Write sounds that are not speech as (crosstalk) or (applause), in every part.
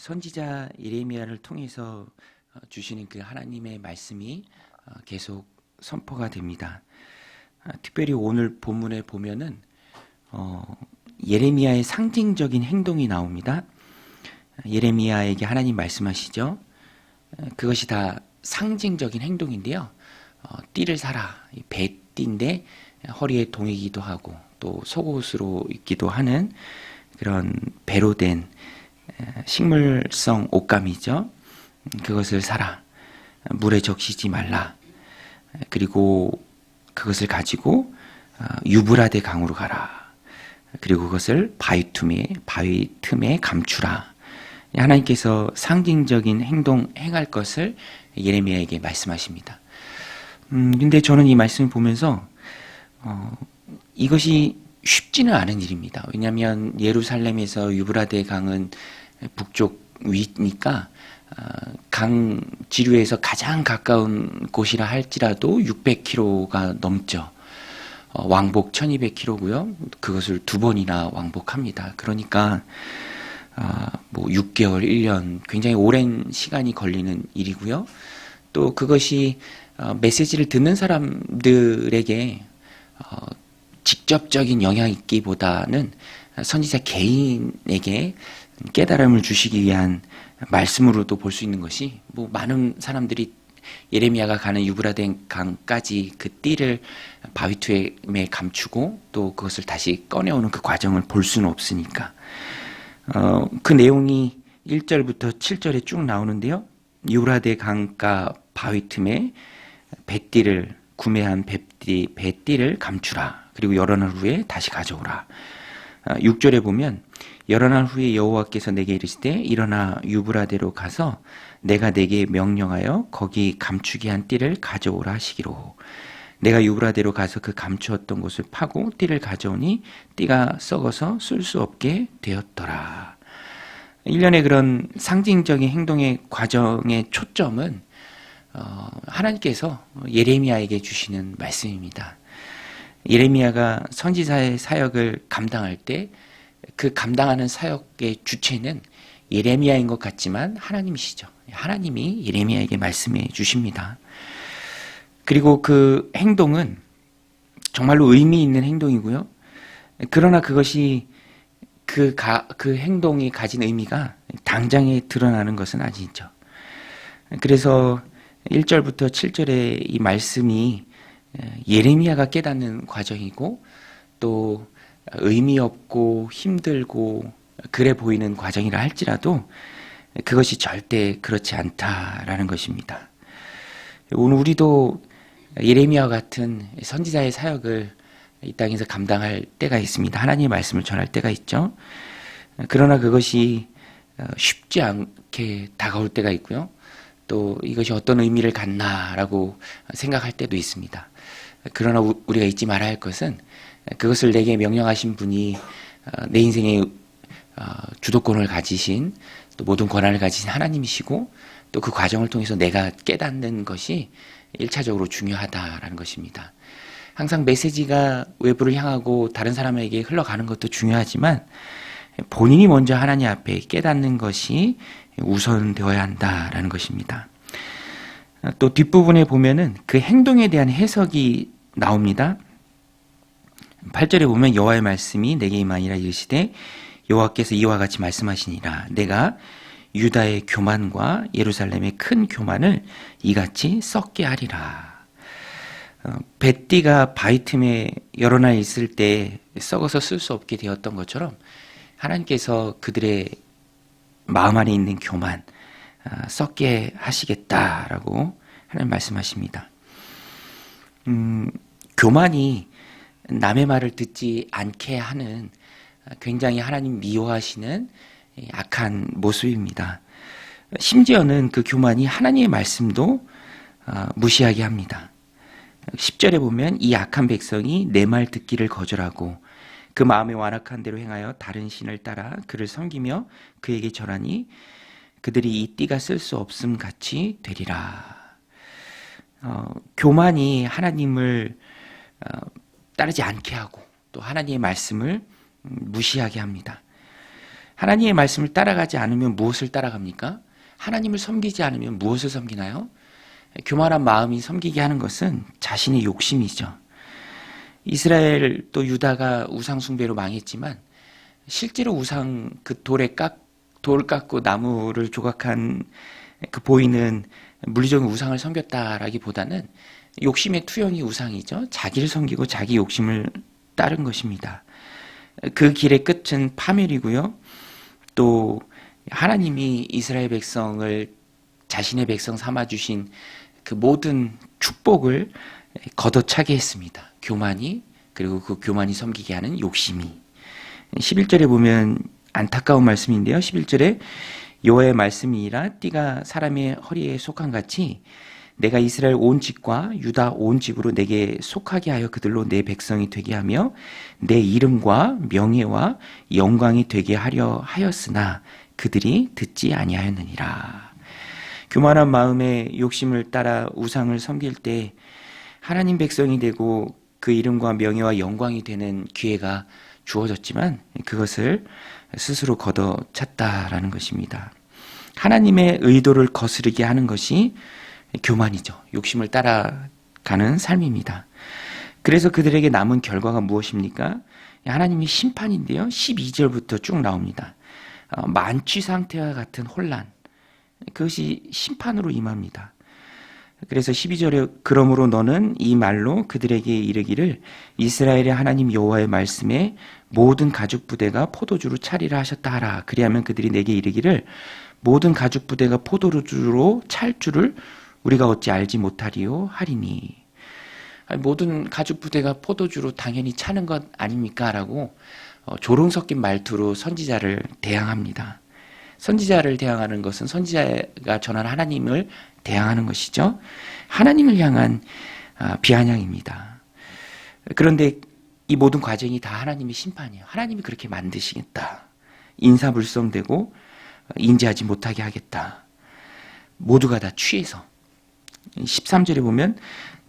선지자 예레미야를 통해서 어, 주시는 그 하나님의 말씀이 어, 계속 선포가 됩니다. 아, 특별히 오늘 본문에 보면은 어, 예레미야의 상징적인 행동이 나옵니다. 예레미야에게 하나님 말씀하시죠. 어, 그것이 다 상징적인 행동인데요. 어, 띠를 사라. 이 배띠인데 허리에 동이기도 하고 또 속옷으로 입기도 하는 그런 배로 된 에, 식물성 옷감이죠. 음, 그것을 사라. 물에 적시지 말라. 에, 그리고 그것을 가지고 어, 유브라데 강으로 가라. 그리고 그것을 바위 틈에 바위 틈에 감추라. 하나님께서 상징적인 행동 행할 것을 예레미야에게 말씀하십니다. 음, 근데 저는 이 말씀을 보면서 어, 이것이 쉽지는 않은 일입니다. 왜냐하면 예루살렘에서 유브라데 강은 북쪽 위니까 어, 강 지류에서 가장 가까운 곳이라 할지라도 600km가 넘죠. 어, 왕복 1200km고요. 그것을 두 번이나 왕복합니다. 그러니까 아, 뭐 6개월, 1년 굉장히 오랜 시간이 걸리는 일이고요. 또 그것이 어, 메시지를 듣는 사람들에게 어, 직접적인 영향이 있기보다는 선지자 개인에게 깨달음을 주시기 위한 말씀으로도 볼 수 있는 것이 뭐 많은 사람들이 예레미야가 가는 유브라덴 강까지 그 띠를 바위투에 감추고 또 그것을 다시 꺼내오는 그 과정을 볼 수는 없으니까 어, 그 내용이 1절부터 7절에 쭉 나오는데요. 유브라데 강가 바위 틈에 배띠를 구매한 배띠, 배띠를 감추라. 그리고 여러 날 후에 다시 가져오라. 6절에 보면 여러 날 후에 여호와께서 내게 이르시되 일어나 유브라데로 가서 내가 내게 명령하여 거기 감추게 한 띠를 가져오라 하시기로 내가 유브라데로 가서 그 감추었던 곳을 파고 띠를 가져오니 띠가 썩어서 쓸 수 없게 되었더라. 일련의 그런 상징적인 행동의 과정의 초점은 어, 하나님께서 예레미야에게 주시는 말씀입니다. 예레미야가 선지자의 사역을 감당할 때 그 감당하는 사역의 주체는 예레미야인 것 같지만 하나님이시죠. 하나님이 예레미야에게 말씀해 주십니다. 그리고 그 행동은 정말로 의미 있는 행동이고요. 그러나 그것이 그, 가, 그 행동이 가진 의미가 당장에 드러나는 것은 아니죠. 그래서 1절부터 7절의 이 말씀이 예레미야가 깨닫는 과정이고 또 의미 없고 힘들고 그래 보이는 과정이라 할지라도 그것이 절대 그렇지 않다라는 것입니다. 오늘 우리도 예레미야와 같은 선지자의 사역을 이 땅에서 감당할 때가 있습니다. 하나님의 말씀을 전할 때가 있죠. 그러나 그것이 쉽지 않게 다가올 때가 있고요. 또 이것이 어떤 의미를 갖나라고 생각할 때도 있습니다. 그러나 우리가 잊지 말아야 할 것은 그것을 내게 명령하신 분이 어, 내 인생의 어, 주도권을 가지신 또 모든 권한을 가지신 하나님이시고 또 그 과정을 통해서 내가 깨닫는 것이 일차적으로 중요하다라는 것입니다. 항상 메시지가 외부를 향하고 다른 사람에게 흘러가는 것도 중요하지만 본인이 먼저 하나님 앞에 깨닫는 것이 우선 되어야 한다라는 것입니다. 또 뒷부분에 보면은 그 행동에 대한 해석이 나옵니다. 8절에 보면 여호와의 말씀이 내게 임하니라 이르시되 여호와께서 이와 같이 말씀하시니라 내가 유다의 교만과 예루살렘의 큰 교만을 이같이 썩게 하리라. 어, 뱃띠가 바위 틈에 여러 날 있을 때 썩어서 쓸 수 없게 되었던 것처럼 하나님께서 그들의 마음 안에 있는 교만 어, 썩게 하시겠다라고 하나님 말씀하십니다. 음, 교만이 남의 말을 듣지 않게 하는 굉장히 하나님 미워하시는 악한 모습입니다. 심지어는 그 교만이 하나님의 말씀도 어, 무시하게 합니다. 10절에 보면 이 악한 백성이 내 말 듣기를 거절하고 그 마음에 완악한 대로 행하여 다른 신을 따라 그를 섬기며 그에게 절하니 그들이 이 띠가 쓸 수 없음 같이 되리라. 어, 교만이 하나님을 어, 따르지 않게 하고 또 하나님의 말씀을 무시하게 합니다. 하나님의 말씀을 따라가지 않으면 무엇을 따라갑니까? 하나님을 섬기지 않으면 무엇을 섬기나요? 교만한 마음이 섬기게 하는 것은 자신의 욕심이죠. 이스라엘 또 유다가 우상 숭배로 망했지만 실제로 우상 그 돌에 깎, 돌 깎고 나무를 조각한 그 보이는 물리적인 우상을 섬겼다라기보다는 욕심의 투영이 우상이죠. 자기를 섬기고 자기 욕심을 따른 것입니다. 그 길의 끝은 파멸이고요. 또 하나님이 이스라엘 백성을 자신의 백성 삼아 주신 그 모든 축복을 걷어차게 했습니다. 교만이 그리고 그 교만이 섬기게 하는 욕심이 11절에 보면 안타까운 말씀인데요. 11절에 여호와의 말씀이라 띠가 사람의 허리에 속한 같이 내가 이스라엘 온 집과 유다 온 집으로 내게 속하게 하여 그들로 내 백성이 되게 하며 내 이름과 명예와 영광이 되게 하려 하였으나 그들이 듣지 아니하였느니라. 교만한 마음에 욕심을 따라 우상을 섬길 때 하나님 백성이 되고 그 이름과 명예와 영광이 되는 기회가 주어졌지만 그것을 스스로 걷어 찼다라는 것입니다. 하나님의 의도를 거스르게 하는 것이 교만이죠. 욕심을 따라가는 삶입니다. 그래서 그들에게 남은 결과가 무엇입니까? 하나님의 심판인데요. 12절부터 쭉 나옵니다. 어, 만취 상태와 같은 혼란. 그것이 심판으로 임합니다. 그래서 12절에 그러므로 너는 이 말로 그들에게 이르기를 이스라엘의 하나님 여호와의 말씀에 모든 가죽 부대가 포도주로 차리라 하셨다 하라. 그리하면 그들이 내게 이르기를 모든 가죽 부대가 포도주로 찰 줄을 우리가 어찌 알지 못하리요 하리니 모든 가죽 부대가 포도주로 당연히 차는 것 아닙니까라고 어, 조롱 섞인 말투로 선지자를 대항합니다. 선지자를 대항하는 것은 선지자가 전한 하나님을 대항하는 것이죠. 하나님을 향한 아, 비아냥입니다. 그런데 이 모든 과정이 다 하나님의 심판이에요. 하나님이 그렇게 만드시겠다. 인사불성되고 인지하지 못하게 하겠다. 모두가 다 취해서 13절에 보면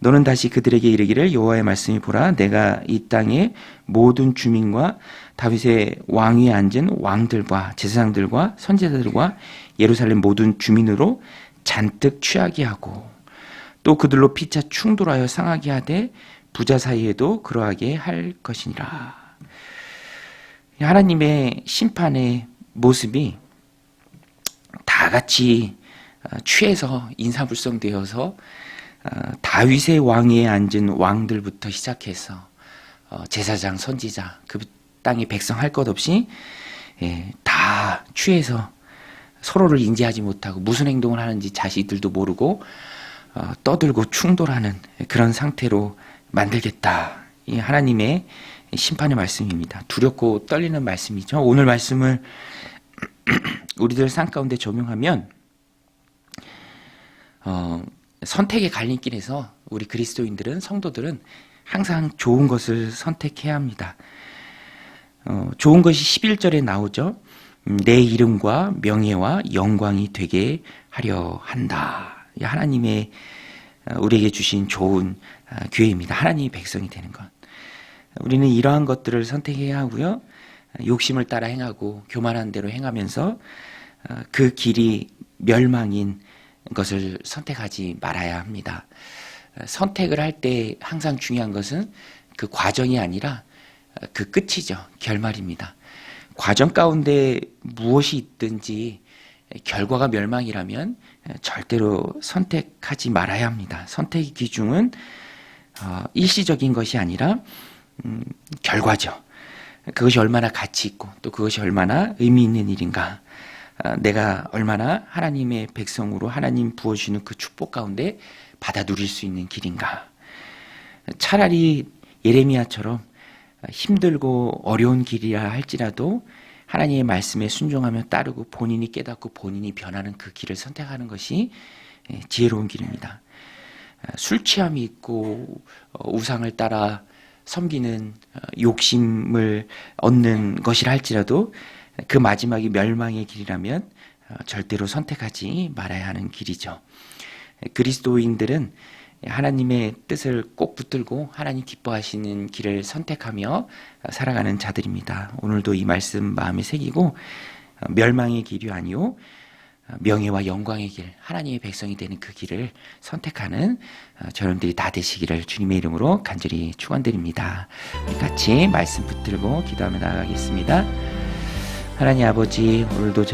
너는 다시 그들에게 이르기를 여호와의 말씀이 보라 내가 이 땅의 모든 주민과 다윗의 왕위에 앉은 왕들과 제사장들과 선지자들과 예루살렘 모든 주민으로 잔뜩 취하게 하고 또 그들로 피차 충돌하여 상하게 하되 부자 사이에도 그러하게 할 것이니라. 하나님의 심판의 모습이 다 같이 어, 취해서 인사불성되어서 어, 다윗의 왕위에 앉은 왕들부터 시작해서 어, 제사장, 선지자, 그 땅의 백성 할 것 없이 예, 다 취해서 서로를 인지하지 못하고 무슨 행동을 하는지 자신들도 모르고 떠들고 충돌하는 그런 상태로 만들겠다. 이 하나님의 심판의 말씀입니다. 두렵고 떨리는 말씀이죠. 오늘 말씀을 (clears throat) 우리들 삶 가운데 적용하면 어, 선택의 갈림길에서 우리 그리스도인들은 성도들은 항상 좋은 것을 선택해야 합니다. 어, 좋은 것이 11절에 나오죠. 음, 내 이름과 명예와 영광이 되게 하려 한다. 하나님의 어, 우리에게 주신 좋은 어, 기회입니다. 하나님의 백성이 되는 것. 우리는 이러한 것들을 선택해야 하고요. 욕심을 따라 행하고 교만한 대로 행하면서 어, 그 길이 멸망인 것을 선택하지 말아야 합니다. 선택을 할 때 항상 중요한 것은 그 과정이 아니라 그 끝이죠. 결말입니다. 과정 가운데 무엇이 있든지 결과가 멸망이라면 절대로 선택하지 말아야 합니다. 선택의 기준은 어, 일시적인 것이 아니라 음, 결과죠. 그것이 얼마나 가치 있고 또 그것이 얼마나 의미 있는 일인가 아, 내가 얼마나 하나님의 백성으로 하나님 부어주는 그 축복 가운데 받아 누릴 수 있는 길인가. 차라리 예레미야처럼 힘들고 어려운 길이라 할지라도 하나님의 말씀에 순종하며 따르고 본인이 깨닫고 본인이 변하는 그 길을 선택하는 것이 예, 지혜로운 길입니다. 아, 술 취함이 있고 어, 우상을 따라 섬기는 어, 욕심을 얻는 것이라 할지라도 그 마지막이 멸망의 길이라면 어, 절대로 선택하지 말아야 하는 길이죠. 그리스도인들은 하나님의 뜻을 꼭 붙들고 하나님 기뻐하시는 길을 선택하며 살아가는 자들입니다. 오늘도 이 말씀 마음에 새기고 어, 멸망의 길이 아니요 어, 명예와 영광의 길, 하나님의 백성이 되는 그 길을 선택하는 어, 저놈들이 다 되시기를 주님의 이름으로 간절히 축원드립니다. 같이 말씀 붙들고 기도하며 나아가겠습니다. 하나님 아버지 오늘도